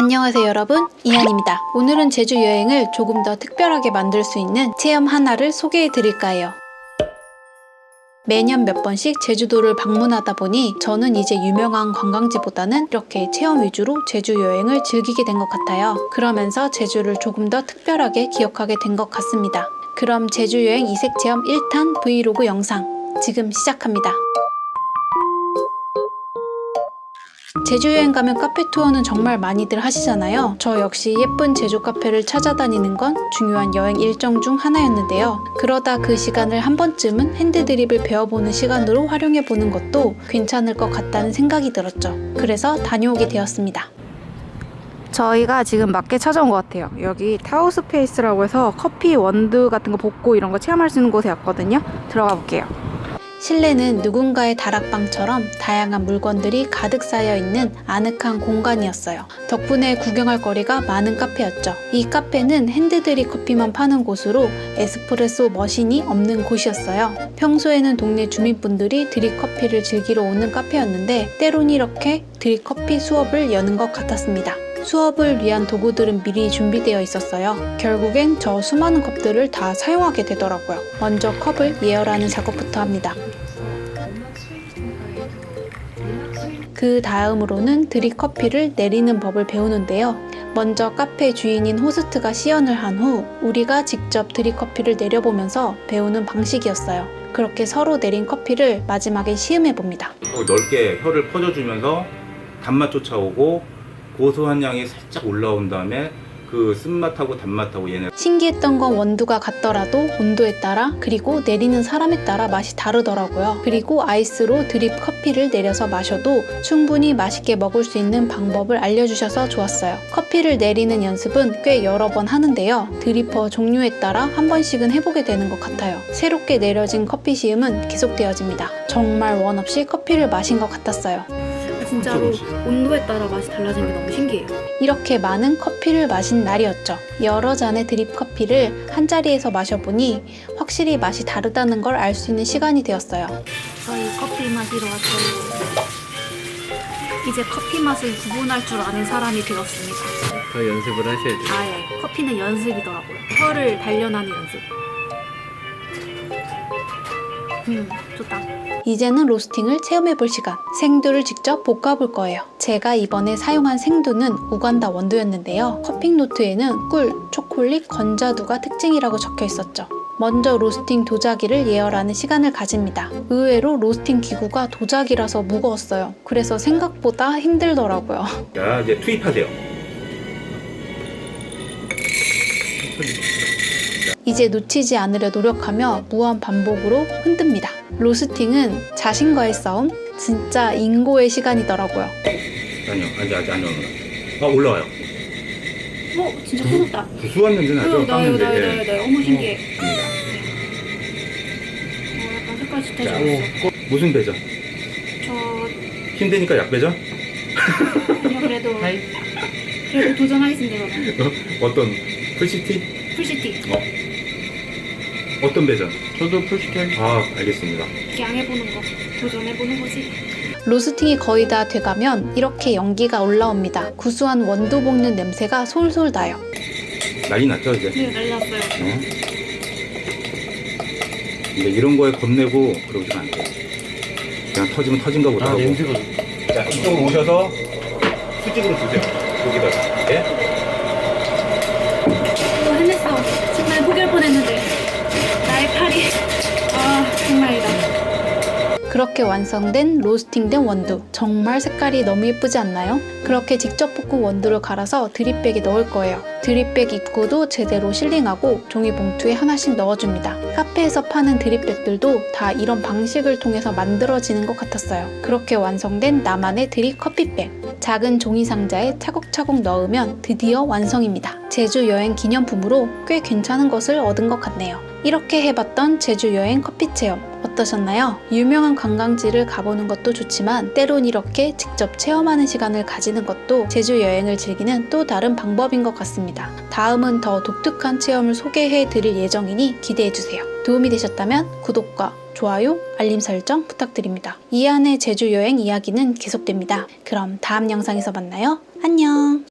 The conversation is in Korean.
안녕하세요 여러분. 이한입니다. 오늘은 제주 여행을 조금 더 특별하게 만들 수 있는 체험 하나를 소개해 드릴까 해요? 매년 몇 번씩 제주도를 방문하다 보니 저는 이제 유명한 관광지보다는 이렇게 체험 위주로 제주 여행을 즐기게 된 것 같아요. 그러면서 제주를 조금 더 특별하게 기억하게 된 것 같습니다. 그럼 제주 여행 이색 체험 1탄 브이로그 영상 지금 시작합니다 제주 여행 가면 카페 투어는 정말 많이들 하시잖아요. 저 역시 예쁜 제주 카페를 찾아다니는 건 중요한 여행 일정 중 하나였는데요. 그러다 그 시간을 한 번쯤은 핸드드립을 배워보는 시간으로 활용해 보는 것도 괜찮을 것 같다는 생각이 들었죠. 그래서 다녀오게 되었습니다. 저희가 지금 맞게 찾아온 것 같아요. 여기 타워 스페이스라고 해서 커피 원두 같은 거 볶고 이런 거 체험할 수 있는 곳에 왔거든요. 들어가 볼게요. 실내는 누군가의 다락방처럼 다양한 물건들이 가득 쌓여 있는 아늑한 공간이었어요. 덕분에 구경할 거리가 많은 카페였죠. 이 카페는 핸드드립 커피만 파는 곳으로 에스프레소 머신이 없는 곳이었어요. 평소에는 동네 주민분들이 드립 커피를 즐기러 오는 카페였는데 때론 이렇게 드립 커피 수업을 여는 것 같았습니다. 수업을 위한 도구들은 미리 준비되어 있었어요. 결국엔 저 수많은 컵들을 다 사용하게 되더라고요. 먼저 컵을 예열하는 작업부터 합니다. 그 다음으로는 드립 커피를 내리는 법을 배우는데요. 먼저 카페 주인인 호스트가 시연을 한 후 우리가 직접 드립 커피를 내려보면서 배우는 방식이었어요. 그렇게 서로 내린 커피를 마지막에 시음해 봅니다. 어, 넓게 혀를 퍼져주면서 단맛 쫓아오고 고소한 향이 살짝 올라온 다음에 그 쓴맛하고 단맛하고 얘네 신기했던 건 원두가 같더라도 온도에 따라 그리고 내리는 사람에 따라 맛이 다르더라고요. 그리고 아이스로 드립 커피를 내려서 마셔도 충분히 맛있게 먹을 수 있는 방법을 알려주셔서 좋았어요. 커피를 내리는 연습은 꽤 여러 번 하는데요. 드리퍼 종류에 따라 한 번씩은 해보게 되는 것 같아요. 새롭게 내려진 커피 시음은 계속되어집니다. 정말 원 없이 커피를 마신 것 같았어요. 진짜로. 온도에 따라 맛이 달라지는 게 너무 신기해요. 이렇게 많은 커피를 마신 날이었죠. 여러 잔의 드립 커피를 한 자리에서 마셔보니 확실히 맛이 다르다는 걸 알 수 있는 시간이 되었어요. 저희 커피 마시러 왔어요. 이제 커피 맛을 구분할 줄 아는 사람이 되었습니다. 더 연습을 하셔야죠. 아예 커피는 연습이더라고요. 혀를 단련하는 연습. 음, 좋다. 이제는 로스팅을 체험해볼 시간. 생두를 직접 볶아볼 거예요. 제가 이번에 사용한 생두는 우간다 원두였는데요. 커핑 노트에는 꿀, 초콜릿, 건자두가 특징이라고 적혀 있었죠. 먼저 로스팅 도자기를 예열하는 시간을 가집니다. 의외로 로스팅 기구가 도자기라서 무거웠어요. 그래서 생각보다 힘들더라고요. 자 이제 투입하세요 이제 놓치지 않으려 노력하며 무한 반복으로 흔듭니다. 로스팅은 자신과의 싸움? 진짜 인고의 시간이더라고요. 아니요 아직 아직 안 올라요 아 올라와요 어, 진짜 부럽다. 구수한 냄새 나죠? 나요, 나요, 나요, 나요, 나요. 어머 신기해. 음. 어, 약간 색깔 자, 짙어졌어. 무슨 배죠? 저 힘드니까 약 배죠? 그냥 그래도 그래도 도전하겠습니다. 저는. 어떤 풀시티? 풀시티 어. 어떤 배죠? 저도 풀시킬 아 알겠습니다 기양해보는 거 도전해보는 거지. 로스팅이 거의 다 돼가면 이렇게 연기가 올라옵니다. 구수한 원두 볶는 냄새가 솔솔 나요. 난리 났죠 이제 네, 난리 났어요. 어? 근데 이런 거에 겁내고 그러시면 안 돼요 그냥 터지면 터진가 보다 아 하고 냄새가 자 이쪽으로 오셔서 수직으로 두세요 여기다가 예? 어, 해냈어. 정말 포기할 뻔했는데 나의 팔이 아 정말이다. 그렇게 완성된 로스팅된 원두. 정말 색깔이 너무 예쁘지 않나요? 그렇게 직접 볶은 원두를 갈아서 드립백에 넣을 거예요. 드립백 입구도 제대로 실링하고 종이 봉투에 하나씩 넣어줍니다. 카페에서 파는 드립백들도 다 이런 방식을 통해서 만들어지는 것 같았어요. 그렇게 완성된 나만의 드립 커피백. 작은 종이 상자에 차곡차곡 넣으면 드디어 완성입니다. 제주 여행 기념품으로 꽤 괜찮은 것을 얻은 것 같네요. 이렇게 해봤던 제주 여행 커피 체험 어떠셨나요? 유명한 관광지를 가보는 것도 좋지만 때론 이렇게 직접 체험하는 시간을 가지는 것도 제주 여행을 즐기는 또 다른 방법인 것 같습니다. 다음은 더 독특한 체험을 소개해 드릴 예정이니 기대해 주세요. 도움이 되셨다면 구독과 좋아요, 알림 설정 부탁드립니다. 이안의 제주 여행 이야기는 계속됩니다. 그럼 다음 영상에서 만나요. 안녕!